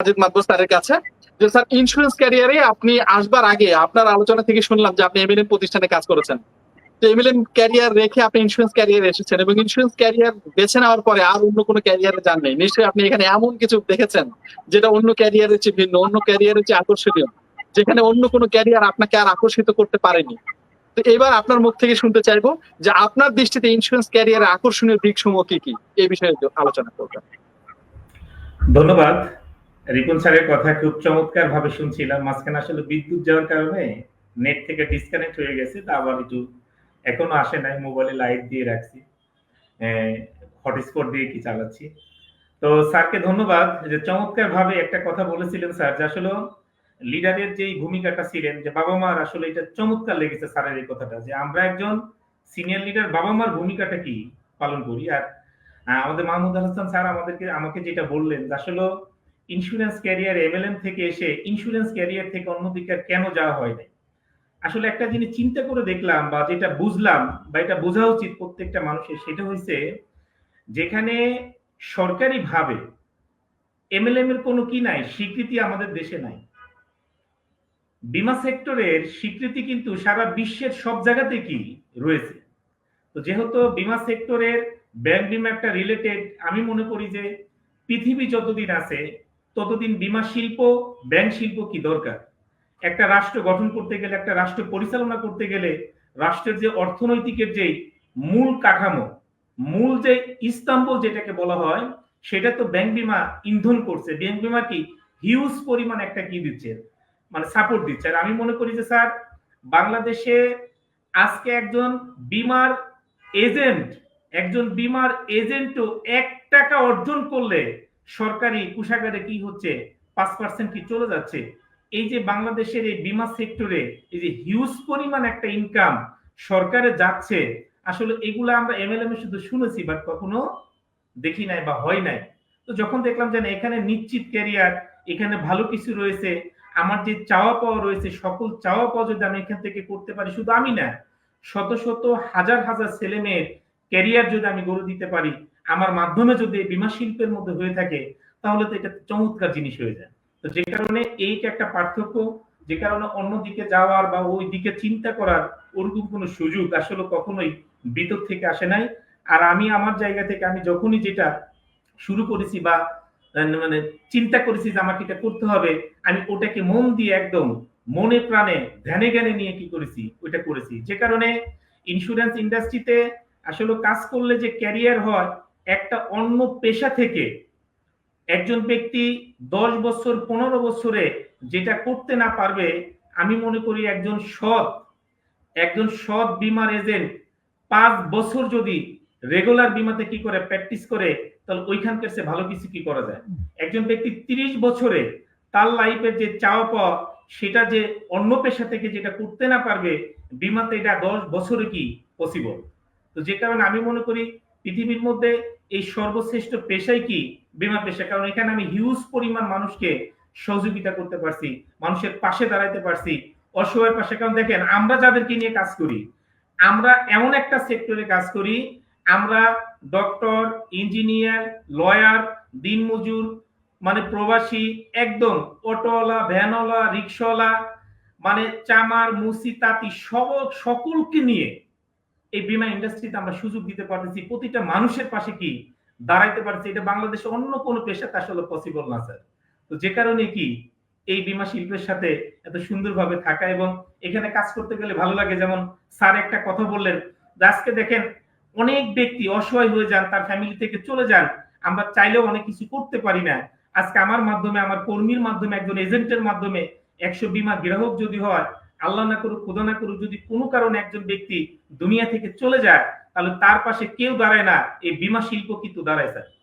সাজিদ মাদবর কাছে। যে sir insurance ক্যারিয়ারে আপনি আসবার আগে আপনার আলোচনা থেকে শুনলাম যে আপনি এমএলএম প্রতিষ্ঠানে কাজ করেছেন। তো এমএলএম ক্যারিয়ার রেখে আপনি ইন্স্যুরেন্স ক্যারিয়ারে এসেছেন এবং ইন্স্যুরেন্স ক্যারিয়ার বেছে নেওয়ার পরে আর অন্য কোনো ক্যারিয়ারে যান নেই নিশ্চয়ই আপনি এখানে এমন কিছু দেখেছেন যেটা অন্য ক্যারিয়ারের চেয়ে ভিন্ন, অন্য ক্যারিয়ারের চেয়ে আকর্ষণীয়, যেখানে অন্য কোনো ক্যারিয়ার আপনাকে আর আকর্ষিত করতে পারেনি। তো এবার আপনার মুখ থেকে শুনতে চাইব যে আপনার দৃষ্টিতে ইন্স্যুরেন্স ক্যারিয়ারের আকর্ষণীয় দিক সমূহ কি কি? এই বিষয়ে আলোচনা করবেন। ধন্যবাদ। রিপন স্যারের কথা খুব চমৎকার ভাবে শুনছিলাম। মাঝখানে আসলে বিদ্যুৎ যাওয়ার কারণে নেট থেকে ডিসকানেক্ট হয়ে গেছে, তা আবার একটু এখনও আসে নাই মোবাইলে লাইট দিয়ে রাখছি। হটস্পট দিয়ে কি চালাচ্ছি। তো স্যারকে ধন্যবাদ যে চমৎকার ভাবে একটা কথা বলেছিলেন স্যার, যে আসলে লিডারের যে ভূমিকাটা ছিলেন, যে বাবা মার আসলে এটা চমৎকার লেগেছে স্যারের এই কথাটা, যে আমরা একজন সিনিয়র লিডার বাবা মার ভূমিকাটা কি পালন করি? আর আমাদের মাহমুদ হাসান স্যার আমাদেরকে, আমাকে যেটা বললেন, যে আসলে ইন্স্যুরেন্স ক্যারিয়ার এমএলএম থেকে এসে ইন্স্যুরেন্স ক্যারিয়ার থেকে অন্যদিকে কেন যাওয়া হয় নাই? আসলে একটা জিনিস চিন্তা করে দেখলাম বা যেটা বুঝলাম বা এটা বোঝা উচিত প্রত্যেকটা মানুষের, সেটা হয়েছে যেখানে সরকারি ভাবে এমএলএম এর কোনো কি নাই, স্বীকৃতি আমাদের দেশে নাই। বিমা সেক্টরের স্বীকৃতি কিন্তু সারা বিশ্বের সব জায়গাতে কি রয়েছে। তো যেহেতু বিমা সেক্টরের ব্যাংক বিমা একটা রিলেটেড আমি মনে করি যে পৃথিবী যতদিন আছে ততদিন বিমা শিল্প, ব্যাংক শিল্প কি দরকার? একটা রাষ্ট্র গঠন করতে গেলে, একটা রাষ্ট্র পরিচালনা করতে গেলে রাষ্ট্রের যে অর্থনৈতিকের যে মূল কাঠামো, মূল যে স্তম্ভ যেটাকে বলা হয়, সেটা তো ব্যাংক বিমা ইন্ধন করছে। ব্যাংক বিমা কি হিউজ পরিমাণ একটা কি দিচ্ছে? মানে সাপোর্ট দিচ্ছে। আর আমি মনে করি যে, স্যার, বাংলাদেশে আজকে একজন বিমার এজেন্ট একজন বিমার এজেন্টও এক টাকা অর্জন করলে সরকারি কোষাগারে কি হচ্ছে? পাঁচ পার্সেন্ট কি চলে যাচ্ছে? এই যে বাংলাদেশের এই বিমা সেক্টরে এই যে হিউজ পরিমাণ একটা ইনকাম সরকারে যাচ্ছে, আসলে এগুলো আমরা এমএলএম এ শুধু শুনেছি বাট কখনো দেখি নাই বা হয় নাই। তো যখন দেখলাম যে এখানে নিশ্চিত ক্যারিয়ার এখানে ভালো কিছু রয়েছে, আমার যে চাওয়া পাওয়া রয়েছে, সকল চাওয়া পাওয়া যদি আমি এখান থেকে করতে পারি, শুধু আমি না, শত শত হাজার হাজার ছেলে মেয়ের ক্যারিয়ার যদি আমি গড়ে দিতে পারি আমার মাধ্যমে যদি বিমা শিল্পের মধ্যে হয়ে থাকে, তাহলে তো এটা চমৎকার জিনিস হয়ে যায়। তো যে কারণে এইটা একটা পার্থক্য, যে কারণে অন্যদিকে যাওয়ার বা ওই দিকে চিন্তা করার ওরকম কোনো সুযোগ আসলে কখনোই ভিতর থেকে আসে নাই। আর আমি আমার জায়গা থেকে আমি যখনই যেটা শুরু করেছি বা মানে চিন্তা করেছি যে আমাকে এটা করতে হবে, আমি ওটাকে মন দিয়ে একদম মনে প্রাণে, ধ্যানে জ্ঞানে নিয়ে কি করেছি, ওইটা করেছি। যে কারণে ইন্স্যুরেন্স ইন্ডাস্ট্রিতে আসলে কাজ করলে যে ক্যারিয়ার হয় একটা অন্য পেশা থেকে একজন ব্যক্তি দশ বছর, পনেরো বছরে যেটা করতে না পারবে, আমি মনে করি একজন সৎ একজন সৎ বিমার এজেন্ট পাঁচ বছর যদি রেগুলার বিমাতে কি করে প্র্যাকটিস করে, তাহলে ওইখানকার সে ভালো কিছু কি করা যায়? একজন ব্যক্তি তিরিশ বছরে তার লাইফের যে চাওয়া পাওয়া, সেটা যে অন্য পেশা থেকে যেটা করতে না পারবে, বিমাতে এটা দশ বছরে কি পসিবল তো যে কারণে আমি মনে করি পৃথিবীর মধ্যে এই সর্বশ্রেষ্ঠ পেশাই কি? বিমা পেশা। কারণ এখানে আমি হিউজ পরিমাণ মানুষকে সহযোগিতা করতে পারছি, মানুষের পাশে দাঁড়াইতে পারছি অসহায়ের পাশে। কারণ দেখেন, আমরা যাদেরকে নিয়ে কাজ করি, আমরা এমন একটা সেক্টরে কাজ করি, আমরা ডক্টর ইঞ্জিনিয়ার লয়ার দিনমজুর মানে প্রবাসী, একদম অটোওয়ালা, ভ্যানওয়ালা, রিক্সাওয়ালা মানে চামার, মুসি, তাঁতি, সব সকলকে নিয়ে এই বিমা ইন্ডাস্ট্রিতে আমরা সুযোগ দিতে পারতেছি। প্রতিটা মানুষের পাশে কি দাঁড়াইতে পারছি এটা বাংলাদেশে অন্য কোনো পেশাতে আসলে পসিবল না, স্যার। তো যে কারণে কি এই বিমা শিল্পের সাথে এত সুন্দরভাবে থাকা এবং এখানে কাজ করতে গেলে ভালো লাগে। যেমন স্যার একটা কথা বললেন আজকে দেখেন অনেক ব্যক্তি অসহায় হয়ে যান, তার ফ্যামিলি থেকে চলে যান। আমরা চাইলেও অনেক কিছু করতে পারি না। আজকে আমার মাধ্যমে, আমার কর্মীর মাধ্যমে, একজন এজেন্টের মাধ্যমে একশো বিমা গ্রাহক যদি হয় আল্লাহ না করুক, খোদা না করুক, যদি কোনো কারণে একজন ব্যক্তি দুনিয়া থেকে চলে যায়, তাহলে তার পাশে কেউ দাঁড়ায় না, এই বিমা শিল্প কিন্তু দাঁড়ায় স্যার।